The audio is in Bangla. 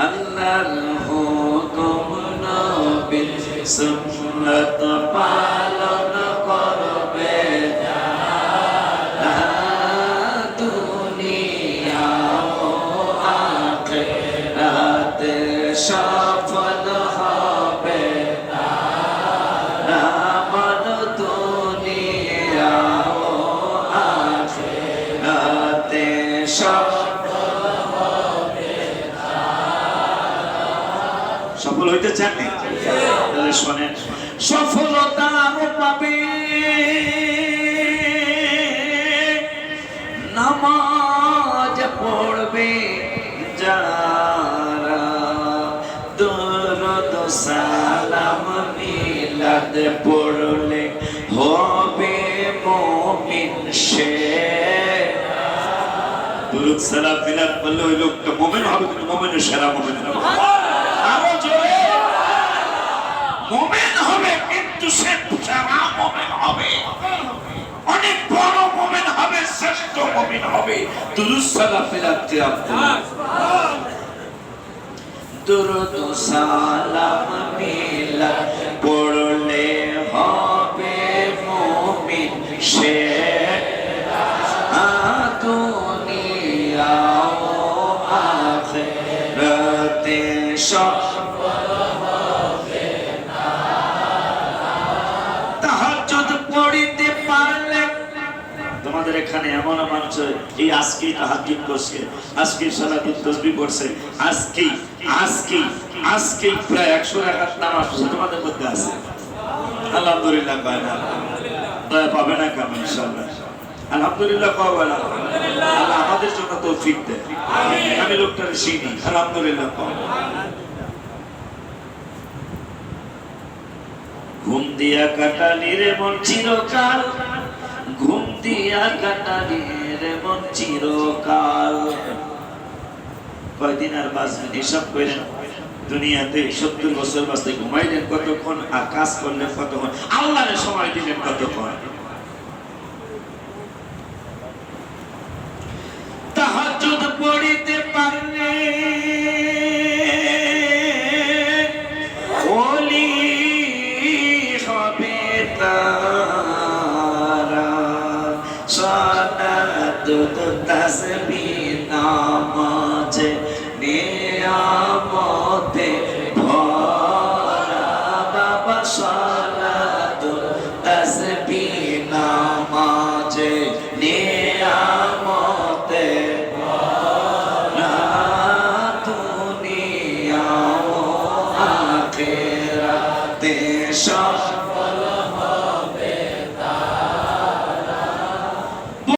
আল্লাহর হুকুম নবীর সুন্নাত পালন করবে দুনিয়া ও আখিরাতে সফল হবে আমার দুনিয়া ও আখিরাতে সফল সফল হইতে চান? তাহলে শোনেন সফলতা আরও পাবে। নামাজ পড়বে যারা দরদ সালাম মিলাদ পড়লে হবে মুমিন সে। দুরুদ সালাম মিলাদ পড়লে ওই লোকটা মুমিন হবে কিন্তু মুমিনের সেরা মুমিন আরও মুমিন হবে, কিন্তু সে সেরা মুমিন হবে। অনেক বড় মুমিন হবে, শ্রেষ্ঠ মুমিন হবে। দুরুদ সালাম মিলাদ কিরাম দুরুদ সালাম মিলাদ পড়লে হবে মুমিন। সে সফল তোমাদের এখানে এমন মানুষ এই আজকেই তাহাজ্জুদ করছে আজকে সালাতুল তাসবিহ পড়ছে আজকেই আজকেই আজকেই প্রায় একশো রাকাত নামাজ তোমাদের মধ্যে আছে। আলহামদুলিল্লাহ কয় না দয়া পাবে না কেন ইনশাআল্লাহ? আলহামদুলিল্লাহ কবে না আল্লাহ আমাদের জন্য তৌফিক দেয় আমি লোকটার চিনি। আলহামদুলিল্লাহ কবে ঘুম দিয়া কাটালি রে মন চিরকাল। দিয়া কাটালি রে মন চিরকাল। কয়দিন আর বাঁচবেন এসব করেন, দুনিয়াতে সত্তর বছর বাঁচতে ঘুমাইলেন কতক্ষণ, আর কাজ করলেন কতক্ষণ, আল্লাহরে সময় দিলেন কতক্ষণ? তাহাজ্জুদ পড়িতে পারলে হবে তারা সালাত তাসবিহ নামাজ নিয়ামতে ভরা বাবা সালাত তাসবিহ নামাজ নিয়ামতে ভরা দুনিয়া ও আখিরাতে সব